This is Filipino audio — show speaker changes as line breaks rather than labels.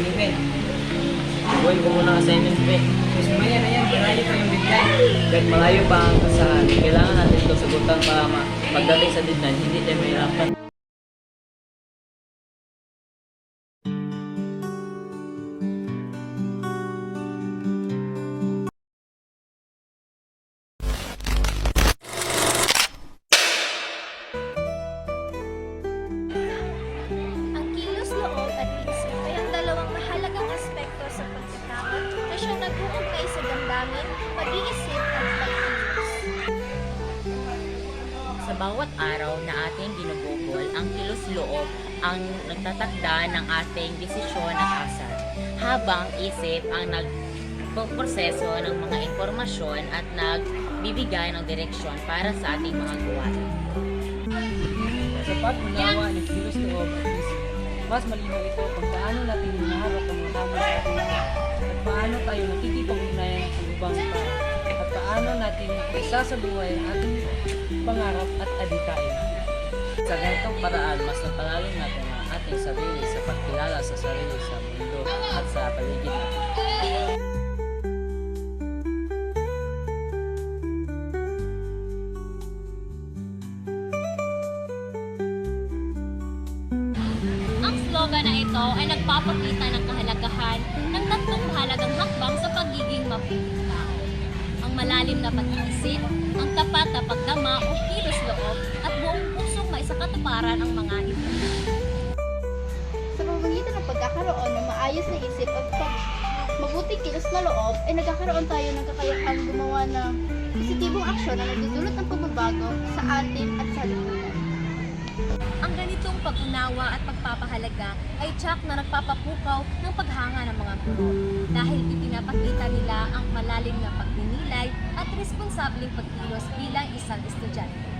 ng event.
Buhay ko muna assignment, pre.
Mas maya na yan, malayo pa yung deadline.
Kahit malayo pa ang kasahan, kailangan natin ito sagutan para ma pagdating sa deadline, hindi tayo mahirapan.
Bawat araw na ating binubukol, ang kilos loob ang nagtatakda ng ating desisyon at asal. Habang isip ang nagpoproseso ng mga impormasyon at nagbibigay ng direksyon para sa ating mga gawain.
Sa pagmunawa ng kilos loob mas malinaw ito kung paano natin hinaharap ang mga hamon at paano tayo nakikipag-ugnayan sa ibang tao natin isa sa buhay ang ating pangarap at adikain.
Sa ganitong paraan, mas napalalim natin ang ating sarili sa pagkilala sa sarili sa mundo at sa paligid natin.
Ang slogan na ito ay nagpapakita ng kahalagahan ng tatlong mahalagang hakbang sa pagiging mabuting tao. Malalim na pag-iisip, ang tapat na pagdama o kilos loob, at buong pusong may sakatuparan ang mga ito.
Sa pamamagitan ng pagkakaroon ng maayos na isip at pag mabuting kilos na loob, ay nagkakaroon tayo ng kakayahang gumawa ng positibong aksyon na nagdudulot ng pagbabago sa atin at sa lipunan.
Ang ganitong pag-unawa at pagpapahalaga ay tsak na nagpapapukaw ng paghanga ng mga guro dahil ipinapakita nila ang malalim na pagninilay at responsableng pagkilos bilang isang estudyante.